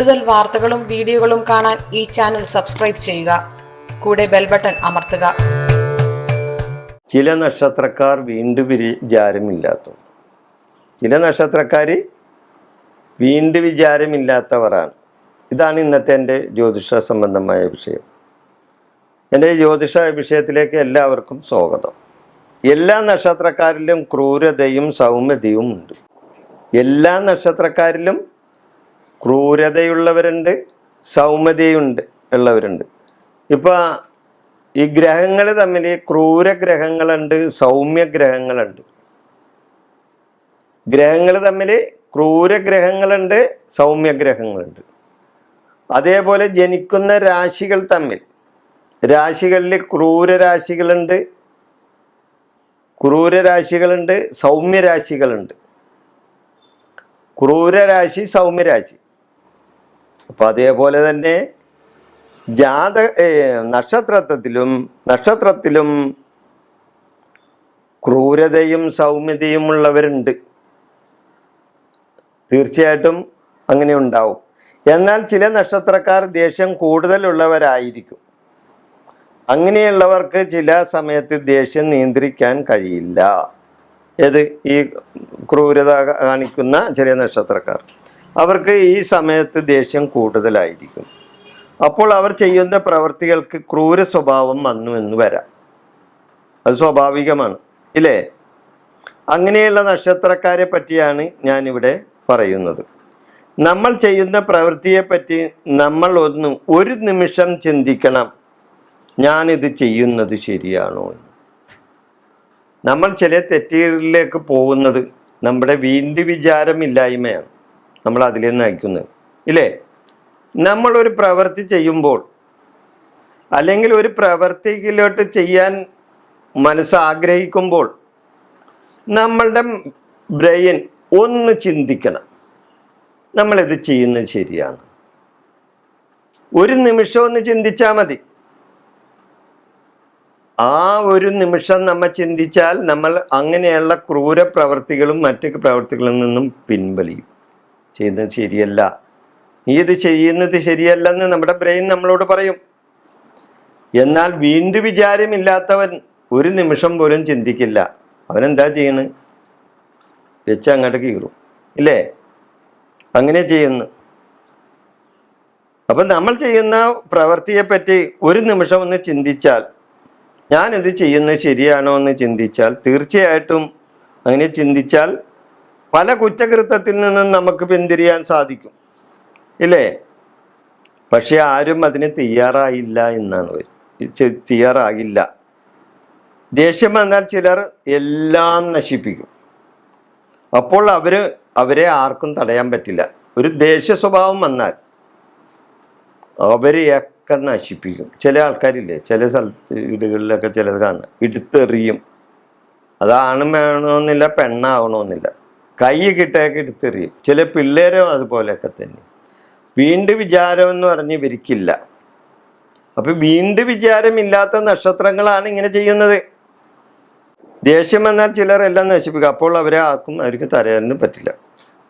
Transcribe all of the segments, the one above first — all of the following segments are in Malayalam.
കൂടുതൽ വാർത്തകളും വീഡിയോകളും കാണാൻ ഈ ചാനൽ സബ്സ്ക്രൈബ് ചെയ്യുക. കൂടെ ബെൽ ബട്ടൺ അമർത്തുക. ചില നക്ഷത്രക്കാർ വീണ്ടും വിചാരമില്ലാത്ത ചില നക്ഷത്രക്കാർ വീണ്ടും വിചാരമില്ലാത്തവരാണ്. ഇതാണ് ഇന്നത്തെ എന്റെ ജ്യോതിഷ സംബന്ധമായ വിഷയം. എന്റെ ജ്യോതിഷ വിഷയത്തിലേക്ക് എല്ലാവർക്കും സ്വാഗതം. എല്ലാ നക്ഷത്രക്കാരിലും ക്രൂരതയും സൗമ്യതയും ഉണ്ട്. എല്ലാ നക്ഷത്രക്കാരിലും ക്രൂരതയുള്ളവരുണ്ട് സൗമ്യതയുണ്ട് ഉള്ളവരുണ്ട്. ഇപ്പോൾ ഈ ഗ്രഹങ്ങൾ തമ്മിൽ ക്രൂരഗ്രഹങ്ങളുണ്ട് സൗമ്യഗ്രഹങ്ങളുണ്ട്. ഗ്രഹങ്ങൾ തമ്മിൽ ക്രൂരഗ്രഹങ്ങളുണ്ട് സൗമ്യഗ്രഹങ്ങളുണ്ട്. അതേപോലെ ജനിക്കുന്ന രാശികൾ തമ്മിൽ രാശികളിൽ ക്രൂരരാശികളുണ്ട് ക്രൂരരാശികളുണ്ട് സൗമ്യരാശികളുണ്ട്. ക്രൂരരാശി സൗമ്യരാശി. അപ്പം അതേപോലെ തന്നെ ജാത നക്ഷത്രത്തിലും നക്ഷത്രത്തിലും ക്രൂരതയും സൗമ്യതയും ഉള്ളവരുണ്ട്. തീർച്ചയായിട്ടും അങ്ങനെ ഉണ്ടാവും. എന്നാൽ ചില നക്ഷത്രക്കാർ ദേഷ്യം കൂടുതലുള്ളവരായിരിക്കും. അങ്ങനെയുള്ളവർക്ക് ചില സമയത്ത് ദേഷ്യം നിയന്ത്രിക്കാൻ കഴിയില്ല. ഏത്? ഈ ക്രൂരത കാണിക്കുന്ന ചില നക്ഷത്രക്കാർ. അവർക്ക് ഈ സമയത്ത് ദേഷ്യം കൂടുതലായിരിക്കും. അപ്പോൾ അവർ ചെയ്യുന്ന പ്രവൃത്തികൾക്ക് ക്രൂര സ്വഭാവം വന്നു എന്ന് വരാം. അത് സ്വാഭാവികമാണ് ഇല്ലേ? അങ്ങനെയുള്ള നക്ഷത്രക്കാരെ പറ്റിയാണ് ഞാനിവിടെ പറയുന്നത്. നമ്മൾ ചെയ്യുന്ന പ്രവൃത്തിയെപ്പറ്റി നമ്മൾ ഒന്ന് ഒരു നിമിഷം ചിന്തിക്കണം ഞാനിത് ചെയ്യുന്നത് ശരിയാണോ എന്ന്. നമ്മൾ ചില തെറ്റുകളിലേക്ക് പോകുന്നത് നമ്മുടെ വീണ്ടും വിചാരമില്ലായ്മയാണ്. നമ്മൾ അതിലേക്ക് നയിക്കുന്നത്. ഇല്ലേ? നമ്മളൊരു പ്രവൃത്തി ചെയ്യുമ്പോൾ അല്ലെങ്കിൽ ഒരു പ്രവൃത്തിയിലോട്ട് ചെയ്യാൻ മനസ്സ് ആഗ്രഹിക്കുമ്പോൾ നമ്മളുടെ ബ്രെയിൻ ഒന്ന് ചിന്തിക്കണം. നമ്മളിത് ചെയ്യുന്നത് ശരിയാണ്. ഒരു നിമിഷം ഒന്ന് ചിന്തിച്ചാൽ മതി. ആ ഒരു നിമിഷം നമ്മൾ ചിന്തിച്ചാൽ നമ്മൾ അങ്ങനെയുള്ള ക്രൂര പ്രവൃത്തികളും മറ്റു പ്രവൃത്തികളിൽ നിന്നും പിൻവലിയും. ചെയ്യുന്നത് ശരിയല്ല. നീ ഇത് ചെയ്യുന്നത് ശരിയല്ലെന്ന് നമ്മുടെ ബ്രെയിൻ നമ്മളോട് പറയും. എന്നാൽ വീണ്ടും വിചാരമില്ലാത്തവൻ ഒരു നിമിഷം പോലും ചിന്തിക്കില്ല. അവനെന്താ ചെയ്യണ്? വെച്ച് അങ്ങോട്ട് കീറും. ഇല്ലേ? അങ്ങനെ ചെയ്യുന്നു. അപ്പം നമ്മൾ ചെയ്യുന്ന പ്രവൃത്തിയെപ്പറ്റി ഒരു നിമിഷം ഒന്ന് ചിന്തിച്ചാൽ ഞാനിത് ചെയ്യുന്നത് ശരിയാണോ എന്ന് ചിന്തിച്ചാൽ തീർച്ചയായിട്ടും അങ്ങനെ ചിന്തിച്ചാൽ പല കുറ്റകൃത്യത്തിൽ നിന്നും നമുക്ക് പിന്തിരിയാൻ സാധിക്കും. ഇല്ലേ? പക്ഷെ ആരും അതിന് തയ്യാറായില്ല എന്നാണ് തയ്യാറാകില്ല. ദേഷ്യം വന്നാൽ ചിലർ എല്ലാം നശിപ്പിക്കും. അപ്പോൾ അവർ അവരെ ആർക്കും തടയാൻ പറ്റില്ല. ഒരു ദേഷ്യ സ്വഭാവം വന്നാൽ അവരെയൊക്കെ നശിപ്പിക്കും. ചില ആൾക്കാരില്ലേ? ചില സ്ഥലത്ത് വീടുകളിലൊക്കെ ചിലത് കാണുക ഇടുത്തെറിയും. അതാണ് വേണമെന്നില്ല പെണ്ണാവണമെന്നില്ല. കൈ കിട്ടേക്ക് എടുത്തെറിയും ചില പിള്ളേരും അതുപോലെയൊക്കെ തന്നെ. വീണ്ടും വിചാരം എന്ന് പറഞ്ഞ് വിരിക്കില്ല അപ്പം വീണ്ടും വിചാരമില്ലാത്ത നക്ഷത്രങ്ങളാണ് ഇങ്ങനെ ചെയ്യുന്നത്. ദേഷ്യം വന്നാൽ ചിലർ എല്ലാം നശിപ്പിക്കും. അപ്പോൾ അവരെ ആർക്കും അവർക്ക് തരാനും പറ്റില്ല.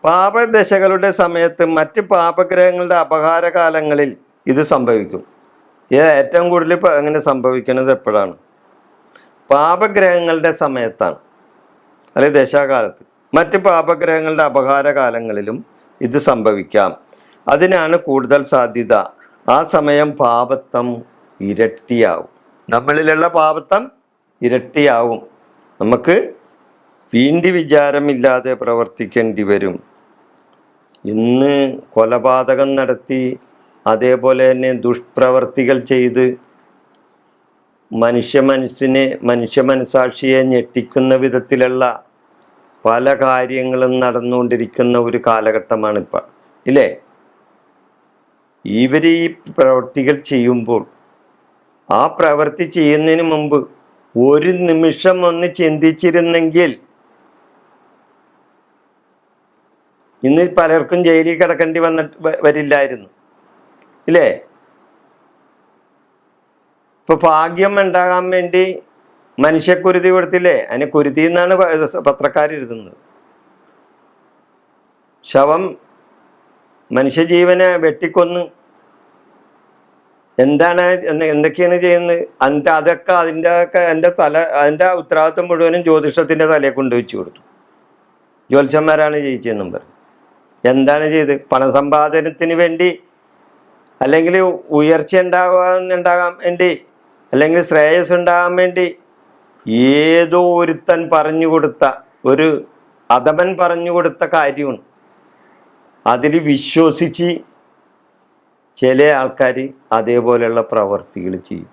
പാപദശകളുടെ സമയത്ത് മറ്റ് പാപഗ്രഹങ്ങളുടെ അപകാരകാലങ്ങളിൽ ഇത് സംഭവിക്കും. ഇത് ഏറ്റവും കൂടുതൽ അങ്ങനെ സംഭവിക്കുന്നത് എപ്പോഴാണ്? പാപഗ്രഹങ്ങളുടെ സമയത്താണ്. അല്ലെങ്കിൽ ദശാകാലത്ത്. മറ്റ് പാപഗ്രഹങ്ങളുടെ അപകാരകാലങ്ങളിലും ഇത് സംഭവിക്കാം. അതിനാണ് കൂടുതൽ സാധ്യത. ആ സമയം പാപത്വം ഇരട്ടിയാവും. നമ്മളിലുള്ള പാപത്വം ഇരട്ടിയാവും. നമുക്ക് വീണ്ടി വിചാരമില്ലാതെ പ്രവർത്തിക്കേണ്ടി വരും. ഇന്ന് കൊലപാതകം നടത്തി അതേപോലെ തന്നെ ദുഷ്പ്രവർത്തികൾ ചെയ്ത് മനുഷ്യ മനസ്സിനെ മനുഷ്യ മനസാക്ഷിയെ ഞെട്ടിക്കുന്ന വിധത്തിലുള്ള പല കാര്യങ്ങളും നടന്നുകൊണ്ടിരിക്കുന്ന ഒരു കാലഘട്ടമാണ് ഇപ്പം ഇല്ലേ? ഇവർ ഈ പ്രവൃത്തികൾ ചെയ്യുമ്പോൾ ആ പ്രവൃത്തി ചെയ്യുന്നതിന് മുമ്പ് ഒരു നിമിഷം ഒന്ന് ചിന്തിച്ചിരുന്നെങ്കിൽ ഇന്ന് പലർക്കും ജയിലിൽ കിടക്കേണ്ടി വന്ന വരില്ലായിരുന്നു ഇല്ലേ? ഇപ്പൊ ഭാഗ്യം ഉണ്ടാകാൻ വേണ്ടി മനുഷ്യക്കുരുതി കൊടുത്തില്ലേ? അതിന് കുരുതി എന്നാണ് പ- പത്രക്കാർ എഴുതുന്നത്. ശവം മനുഷ്യജീവനെ വെട്ടിക്കൊന്ന്. എന്താണ് എന്തൊക്കെയാണ് ചെയ്യുന്നത്? അതിന്റെ അതൊക്കെ അതിന്റെ ഒക്കെ എന്റെ തല അതിന്റെ ഉത്തരവാദിത്വം മുഴുവനും ജ്യോതിഷത്തിന്റെ തലയെ കൊണ്ടുവച്ച് കൊടുത്തു. ജ്യോത്സ്യന്മാരാണ് ജയിച്ചതെന്നും പറഞ്ഞു. എന്താണ് ചെയ്ത്? പണസമ്പാദനത്തിന് വേണ്ടി അല്ലെങ്കിൽ ഉയർച്ച ഉണ്ടാകാൻ ഉണ്ടാകാൻ വേണ്ടി അല്ലെങ്കിൽ ശ്രേയസ് ഉണ്ടാകാൻ വേണ്ടി ഏതോ ഒരുത്തൻ പറഞ്ഞു കൊടുത്ത ഒരു അധമൻ പറഞ്ഞു കൊടുത്ത കാര്യമാണ് അതിൽ വിശ്വസിച്ച് ചില ആൾക്കാർ അതേപോലെയുള്ള പ്രവർത്തികൾ ചെയ്യും.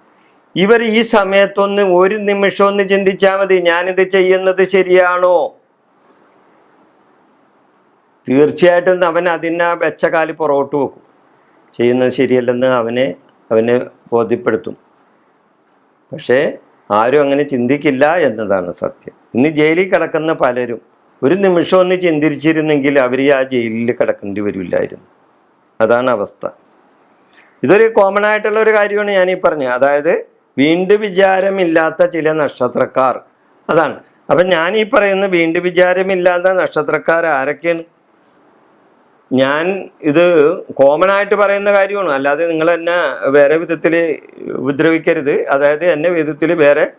ഇവർ ഈ സമയത്തൊന്ന് ഒരു നിമിഷം ഒന്ന് ചിന്തിച്ചാൽ മതി ഞാനിത് ചെയ്യുന്നത് ശരിയാണോ? തീർച്ചയായിട്ടും അവൻ അതിനെ വെച്ച കാലി പുറകോട്ട് വെക്കും. ചെയ്യുന്നത് ശരിയല്ലെന്ന് അവനെ അവനെ ബോധ്യപ്പെടുത്തും. പക്ഷേ ആരും അങ്ങനെ ചിന്തിക്കില്ല എന്നതാണ് സത്യം. ഇന്ന് ജയിലിൽ കിടക്കുന്ന പലരും ഒരു നിമിഷം ഒന്ന് ചിന്തിച്ചിരുന്നെങ്കിൽ അവർ ആ ജയിലിൽ കിടക്കേണ്ടി വരില്ലായിരുന്നു. അതാണ് അവസ്ഥ. ഇതൊരു കോമൺ ആയിട്ടുള്ള ഒരു കാര്യമാണ് ഞാൻ ഈ പറഞ്ഞത്. അതായത് വീണ്ടും വിചാരമില്ലാത്ത ചില നക്ഷത്രക്കാർ. അതാണ്. അപ്പം ഞാൻ ഈ പറയുന്ന വീണ്ടും വിചാരമില്ലാത്ത നക്ഷത്രക്കാർ ആരൊക്കെയാണ്? ഞാൻ ഇത് കോമൺ ആയിട്ട് പറയുന്ന കാര്യമാണ്. അല്ലാതെ നിങ്ങൾ എന്നെ വേറെ വിധത്തിൽ ഉപദ്രവിക്കരുത്. അതായത് എന്നെ വിധത്തിൽ വേറെ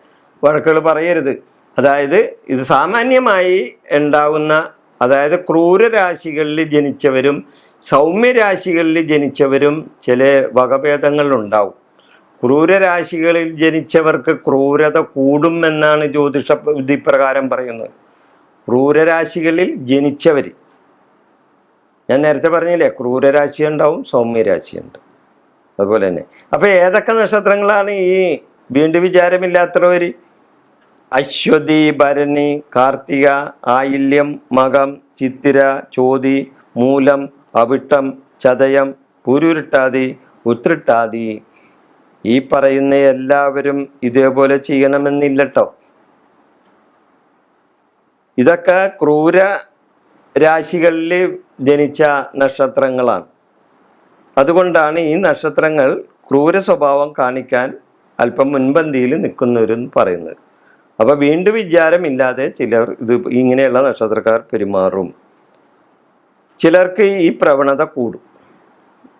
വഴക്കുകൾ പറയരുത്. അതായത് ഇത് സാമാന്യമായി ഉണ്ടാകുന്ന അതായത് ക്രൂരരാശികളിൽ ജനിച്ചവരും സൗമ്യരാശികളിൽ ജനിച്ചവരും ചില വകഭേദങ്ങളുണ്ടാവും. ക്രൂരരാശികളിൽ ജനിച്ചവർക്ക് ക്രൂരത കൂടും എന്നാണ് ജ്യോതിഷ വിധിപ്രകാരം പറയുന്നത്. ക്രൂരരാശികളിൽ ജനിച്ചവർ ഞാൻ നേരത്തെ പറഞ്ഞില്ലേ ക്രൂരരാശി ഉണ്ടാവും സൗമ്യരാശിയുണ്ട് അതുപോലെ തന്നെ. അപ്പോൾ ഏതൊക്കെ നക്ഷത്രങ്ങളാണ് ഈ വീണ്ടും വിചാരമില്ലാത്തവർ അശ്വതി ഭരണി കാർത്തിക ആയില്യം മകം ചിത്തിര ചോതി മൂലം അവിട്ടം ചതയം പുരുരുട്ടാതി ഉത്രിട്ടാതി. ഈ പറയുന്ന എല്ലാവരും ഇതേപോലെ ചെയ്യണമെന്നില്ലട്ടോ. ഇതൊക്കെ ക്രൂര രാശികളിൽ ജനിച്ച നക്ഷത്രങ്ങളാണ്. അതുകൊണ്ടാണ് ഈ നക്ഷത്രങ്ങൾ ക്രൂര സ്വഭാവം കാണിക്കാൻ അല്പം മുൻപന്തിയിൽ നിൽക്കുന്നവരെന്ന് പറയുന്നത്. അപ്പോൾ വീണ്ടും വിചാരമില്ലാതെ ചിലർ ഇത് ഇങ്ങനെയുള്ള നക്ഷത്രക്കാർ പെരുമാറും. ചിലർക്ക് ഈ പ്രവണത കൂടും.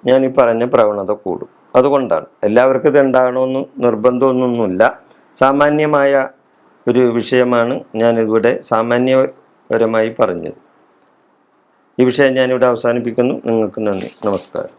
ഞാൻ ഈ പറഞ്ഞ പ്രവണത കൂടും. അതുകൊണ്ടാണ്. എല്ലാവർക്കും ഇത് ഉണ്ടാകണമെന്ന് നിർബന്ധമൊന്നുമില്ല. സാമാന്യമായ ഒരു വിഷയമാണ് ഞാനിവിടെ സാമാന്യപരമായി പറഞ്ഞത്. ഈ വിഷയം ഞാനിവിടെ അവസാനിപ്പിക്കുന്നു. നിങ്ങൾക്ക് നന്ദി. നമസ്കാരം.